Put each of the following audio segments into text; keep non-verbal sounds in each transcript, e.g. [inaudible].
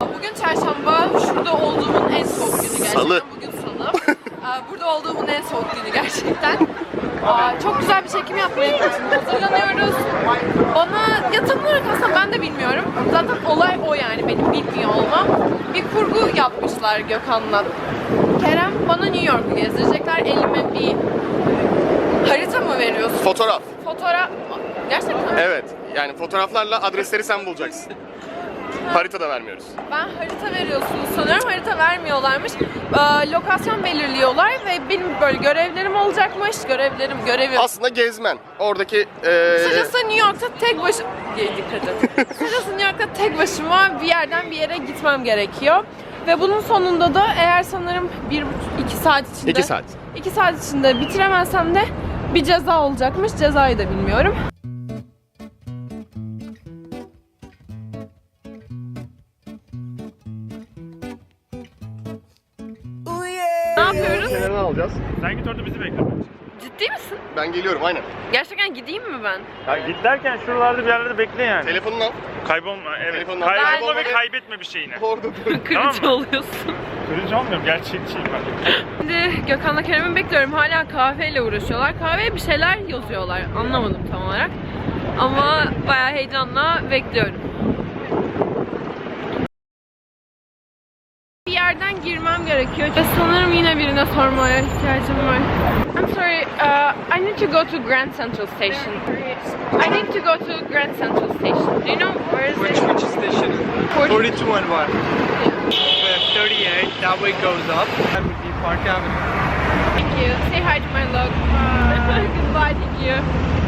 Bugün çarşamba, şurada olduğumun en soğuk günü gerçekten. Salı. Bugün salı. Aa, Burada olduğumun en soğuk günü gerçekten. Aa, çok güzel bir çekim yapmaya hazırlanıyoruz. Bana ya tam olarak aslında ben de bilmiyorum. Zaten olay o yani benim bilmiyor olmam. Bir kurgu yapmışlar Gökhan'la. Kerem bana New York'u gezdirecekler. Elime bir harita mı veriyorsun? Fotoğraf. Fotoğraf... Gerçekten mi? Evet. Yani fotoğraflarla adresleri sen bulacaksın. Harita da vermiyoruz. Ben harita veriyorsunuz sanıyorum. Harita vermiyorlarmış. Ee, lokasyon belirliyorlar ve benim böyle görevlerim olacakmış. Görevlerim, görevi. Aslında gezmen. Oradaki eee Kısacası New York'ta tek baş... Ye, Dikkat et. [laughs] Kısacası New York'ta tek başıma bir yerden bir yere gitmem gerekiyor. Ve bunun sonunda da eğer sanırım bir buçuk- iki saat içinde... iki saat. iki saat içinde bitiremezsem de bir ceza olacakmış. Cezayı da bilmiyorum. Sen git orada bizi bekle. Ciddi misin? Ben geliyorum aynen. Gerçekten gideyim mi ben? Ya git derken şuralarda bir yerlerde bekle yani. Telefonunu al. Kaybolma, evet. Telefonla- Kaybolma Ben- ve kaybetme bir şeyini. Orada dur. [laughs] Kırıcı Tamam oluyorsun. Kırıcı olmuyorum, gerçekçiyim ben. Şimdi Gökhan'la Kerem'i bekliyorum. Hala kahveyle uğraşıyorlar. Kahveye bir şeyler yazıyorlar. Anlamadım tam olarak. Ama bayağı heyecanla bekliyorum. Bir girmem gerekiyor. Ve sanırım yine birine sormaya ihtiyacım var. I'm sorry, uh, I need to go to Grand Central Station. I need to go to Grand Central Station. Do you know where is Which it? which station? 40. 42 and 1. We have 38, that way goes up. That would be Park Avenue. Thank you. Say hi to my log. [laughs] Goodbye, thank you.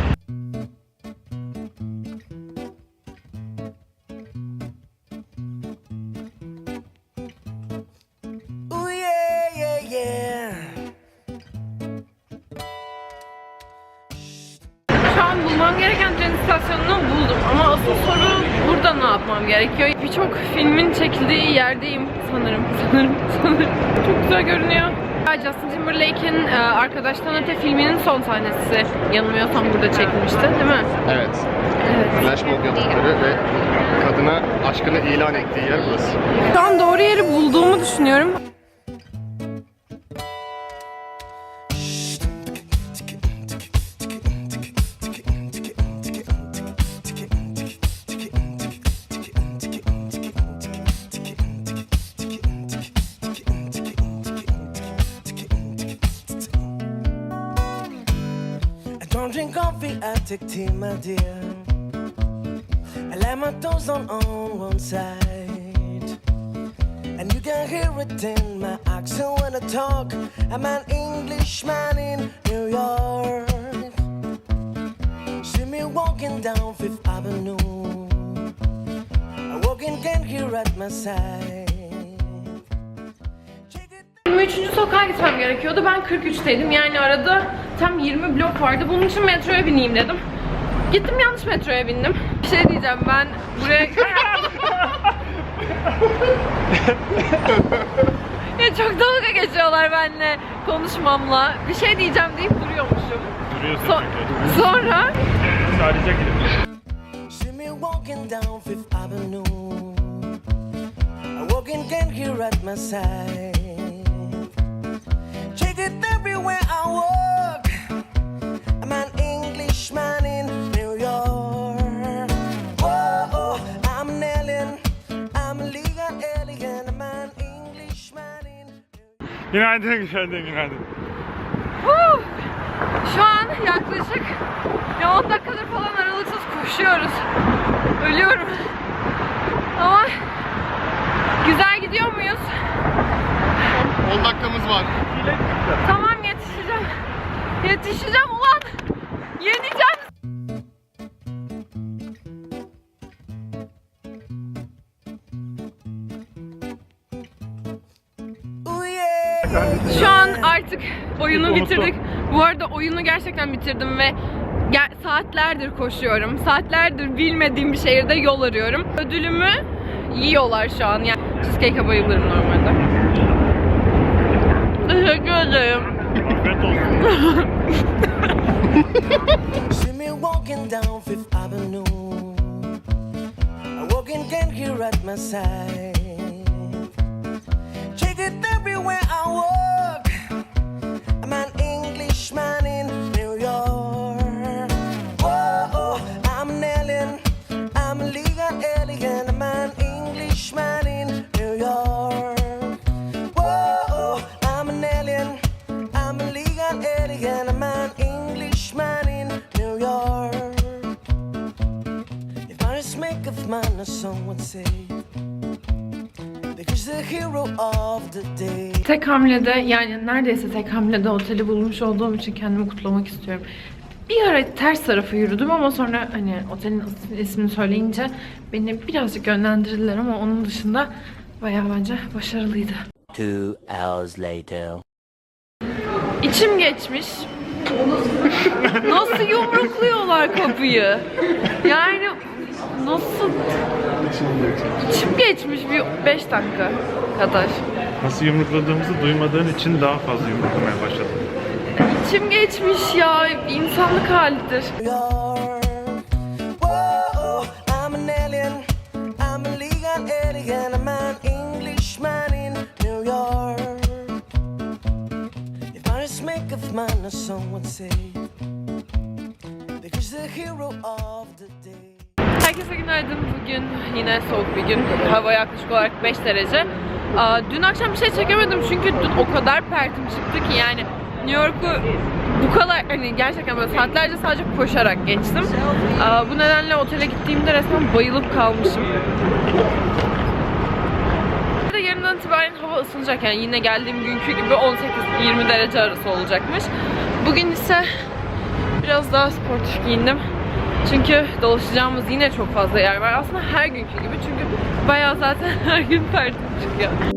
Gerekiyor? Birçok filmin çekildiği yerdeyim sanırım, [laughs] sanırım, sanırım. Çok güzel görünüyor. Justin Timberlake'in e, Arkadaştan Öte filminin son sahnesi yanılmıyorsam burada çekilmişti değil mi? Evet. Evet. Flash mob yaptıkları ve kadına aşkını ilan ettiği yer burası. An doğru yeri bulduğumu düşünüyorum. I take tea, my dear. I lay my toes on on one side. And you can hear it in my accent when I talk. I'm an Englishman in New York. See me walking down Fifth Avenue. A walking can here at my side. Check it 23. sokağa gitmem gerekiyordu. Ben 43'teydim. Yani arada tam 20 blok vardı. Bunun için metroya bineyim dedim. Gittim yanlış metroya bindim. Bir şey diyeceğim ben buraya... [laughs] ya çok dalga geçiyorlar benimle konuşmamla. Bir şey diyeceğim deyip duruyormuşum. Duruyorsun So- çünkü. sonra Sadece gidip. Walking down Fifth Avenue. Walking can here at my side. Everywhere I walk. I'm an Englishman in New York. Whoa, I'm an alien. I'm a legal alien. I'm an Englishman in Günaydın, günaydın, günaydın. Huh! Şu an yaklaşık ya 10 dakikadır falan aralıksız koşuyoruz. Ölüyorum. Ama güzel gidiyor muyuz? 10 dakikamız var. Tamam. Yetişeceğim ulan. Yeneceğim. Şu an artık oyunu bitirdik. Bu arada oyunu gerçekten bitirdim ve saatlerdir koşuyorum. Saatlerdir bilmediğim bir şehirde yol arıyorum. Ödülümü yiyorlar şu an. Yani cheesecake'e bayılırım normalde. Teşekkür ederim. [laughs] See me walking down Fifth Avenue. A walking can here at my side. Check it everywhere I walk. Tek hamlede yani neredeyse tek hamlede oteli bulmuş olduğum için kendimi kutlamak istiyorum. Bir ara ters tarafa yürüdüm ama sonra hani otelin is- ismini söyleyince beni birazcık yönlendirdiler ama onun dışında bayağı bence başarılıydı. Two hours later. İçim geçmiş. nasıl yumrukluyorlar kapıyı? Yani nasıl? İçim geçmiş bir 5 dakika kadar. Nasıl yumrukladığımızı duymadığın için daha fazla yumruklamaya başladım. İçim geçmiş ya. insanlık halidir. New York. Whoa, I'm an alien. I'm a legal alien. I'm an Englishman in New York. If I just make of mine, as some would say, because the hero of the. Herkese günaydın. Bugün yine soğuk bir gün. Hava yaklaşık olarak 5 derece. Dün akşam bir şey çekemedim çünkü dün o kadar pertim çıktı ki yani New York'u bu kadar hani gerçekten böyle saatlerce sadece koşarak geçtim. Bu nedenle otele gittiğimde resmen bayılıp kalmışım. Yarından itibaren hava ısınacak yani yine geldiğim günkü gibi 18-20 derece arası olacakmış. Bugün ise biraz daha sportif giyindim. Çünkü dolaşacağımız yine çok fazla yer var. Aslında her günkü gibi çünkü bayağı zaten [laughs] her gün pertim çıkıyor.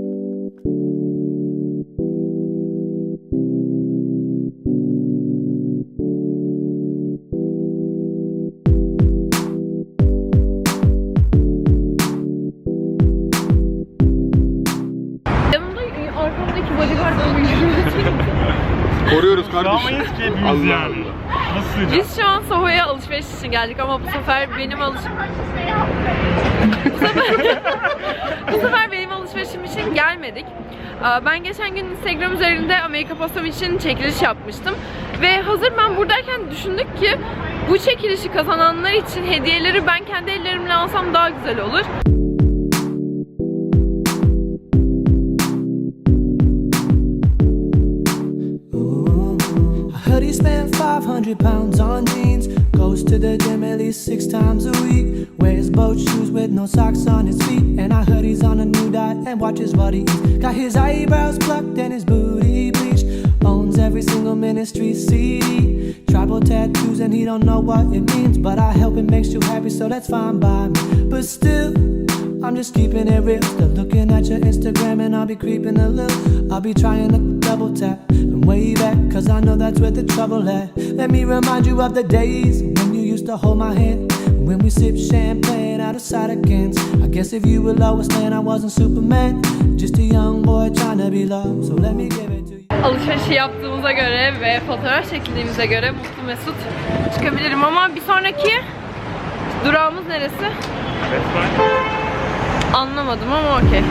Soho'ya alışveriş için geldik ama bu sefer benim alış... bu, sefer... [laughs] bu sefer benim alışverişim için gelmedik. Aa, Ben geçen gün Instagram üzerinde Amerika Postam için çekiliş yapmıştım. Ve hazır ben buradayken düşündük ki bu çekilişi kazananlar için hediyeleri ben kendi ellerimle alsam daha güzel olur. Spent 500 pounds on jeans. To the gym at least six times a week. Wears boat shoes with no socks on his feet. And I heard he's on a new diet and watches what he eats. Got his eyebrows plucked and his booty bleached. Owns every single ministry CD. Tribal tattoos and he don't know what it means. But I hope it makes you happy, so that's fine by me. But still. I'm just keeping it real. Still looking at your Instagram and I'll be creeping a little. I'll be trying to double tap from way back, cause I know that's where the trouble at. Let me remind you of the days to hold my hand. When we sipped champagne out of cider cans. I guess if you were Lois Lane, I wasn't Superman. Just a young boy trying to be loved. So let me give it to you. alışverişi yaptığımıza göre ve fotoğraf çekildiğimize göre mutlu mesut çıkabilirim ama bir sonraki durağımız neresi? Anlamadım ama okey.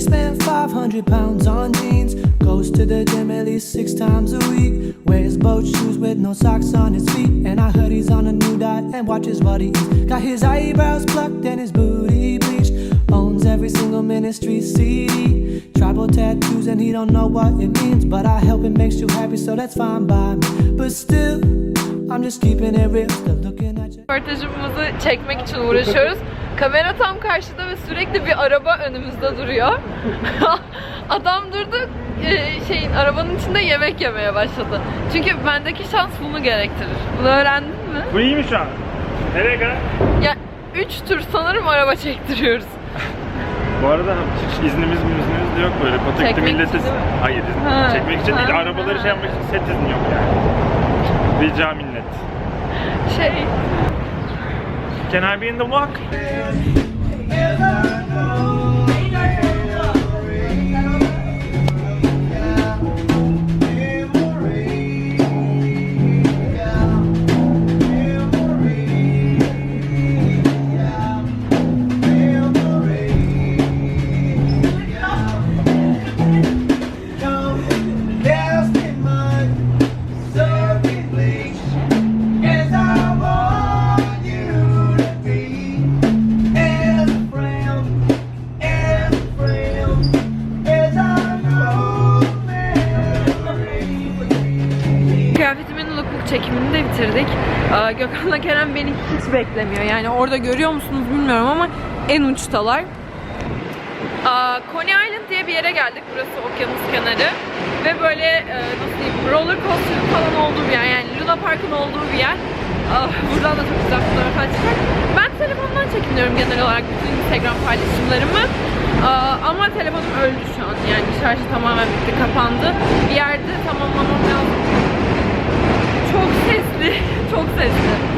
Spent 500 pounds on jeans. Goes to the gym at least six times a week. Wears boat shoes with no socks on his feet. And I heard he's on a new diet and watches what he eats. Got his eyebrows plucked and his booty bleached. Owns every single ministry CD. Tribal tattoos and he don't know what it means. But I hope it makes you happy, so that's fine by me. But still, Röportajımızı çekmek için uğraşıyoruz. [laughs] Kamera tam karşıda ve sürekli bir araba önümüzde duruyor. [laughs] Adam durdu, e, şeyin arabanın içinde yemek yemeye başladı. Çünkü bendeki şans bunu gerektirir. Bunu öğrendin mi? Bu iyi mi şu an? Nereye kadar? Ya 3 tur sanırım araba çektiriyoruz. Bu arada hiç iznimiz iznimiz de yok böyle. Patakütü Çekmek için milleti... değil mi? Hayır izin. Ha. Çekmek için değil. Ha. Arabaları şey yapmak için set izni yok yani. Rica minnet. Şey, Can I be in the walk? Gökhan'la Kerem beni hiç beklemiyor. Yani orada görüyor musunuz bilmiyorum ama en uçtalar. Aa, Coney Island diye bir yere geldik. Burası okyanus kenarı. Ve böyle e, nasıl diyeyim roller coaster falan olduğu bir yer. Yani Luna Park'ın olduğu bir yer. Buradan da çok güzel fotoğraflar çıkar. Ben telefondan çekiniyorum genel olarak bütün Instagram paylaşımlarımı. Ama telefonum öldü şu an. Yani şarjı tamamen bitti, kapandı. Bir yerde tamamlamam lazım. Çok sesli, çok sesli.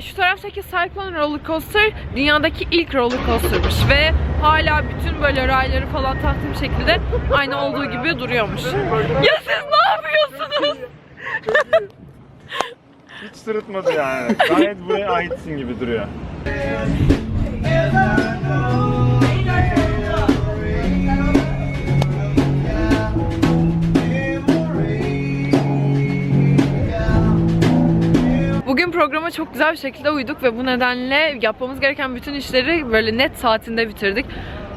Şu taraftaki Cyclone Roller Coaster dünyadaki ilk roller coaster'mış ve hala bütün böyle rayları falan taktığım şekilde aynı olduğu gibi duruyormuş. Ya siz ne yapıyorsunuz? Hiç sırıtmadı yani. Gayet buraya aitsin gibi duruyor. Bugün programa çok güzel bir şekilde uyduk ve bu nedenle yapmamız gereken bütün işleri böyle net saatinde bitirdik.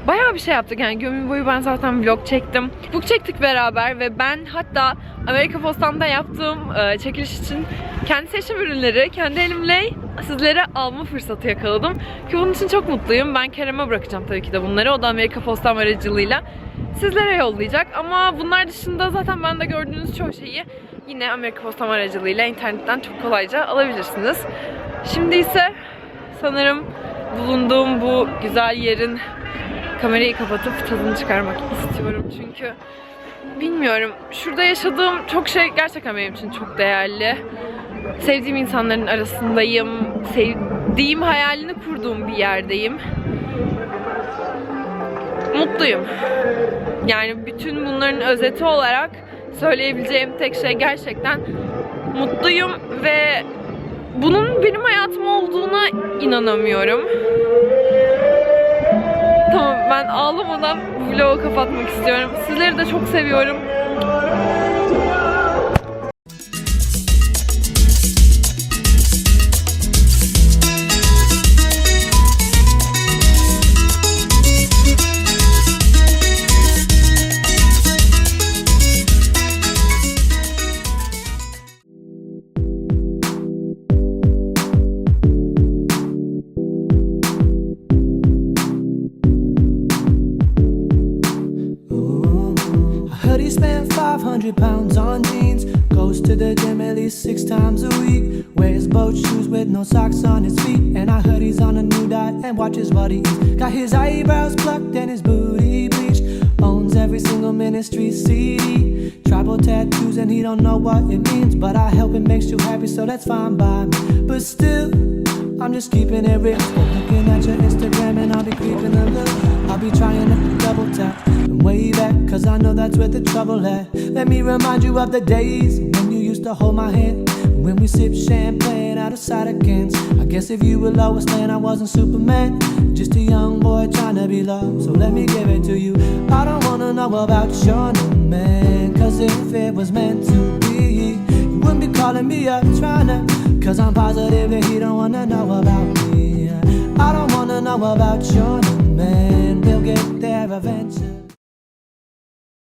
Bayağı bir şey yaptık yani gömün boyu ben zaten vlog çektim. Vlog çektik beraber ve ben hatta Amerika Postan'da yaptığım e, çekiliş için kendi seçim ürünleri kendi elimle sizlere alma fırsatı yakaladım. Ki bunun için çok mutluyum. Ben Kerem'e bırakacağım tabii ki de bunları. O da Amerika Postam aracılığıyla sizlere yollayacak. Ama bunlar dışında zaten ben de gördüğünüz çoğu şeyi yine Amerika Postam aracılığıyla internetten çok kolayca alabilirsiniz. Şimdi ise sanırım bulunduğum bu güzel yerin kamerayı kapatıp tadını çıkarmak istiyorum. Çünkü bilmiyorum şurada yaşadığım çok şey gerçekten benim için çok değerli. Sevdiğim insanların arasındayım. Sevdiğim hayalini kurduğum bir yerdeyim. Mutluyum. Yani bütün bunların özeti olarak söyleyebileceğim tek şey gerçekten mutluyum ve bunun benim hayatım olduğuna inanamıyorum. Tamam ben ağlamadan vlogu kapatmak istiyorum. Sizleri de çok seviyorum. At least six times a week. Wears boat shoes with no socks on his feet. And I heard he's on a new diet and watches what he eats. Got his eyebrows plucked and his booty bleached. Owns every single ministry CD. Tribal tattoos and he don't know what it means. But I help him makes you happy, so that's fine by me. But still. I'm just keeping it real. Looking at your Instagram and I'll be creeping a little. I'll be trying to double tap and way back, cause I know that's where the trouble at. Let me remind you of the days to hold my hand. When we sip champagne out of cider cans. I guess if you were Lois Lane, I wasn't Superman. Just a young boy trying to be loved. So let me give it to you. I don't wanna know about your new man. Cause if it was meant to be, you wouldn't be calling me up trying to. Cause I'm positive that he don't wanna know about me. I don't wanna know about your new man. We'll get there eventually.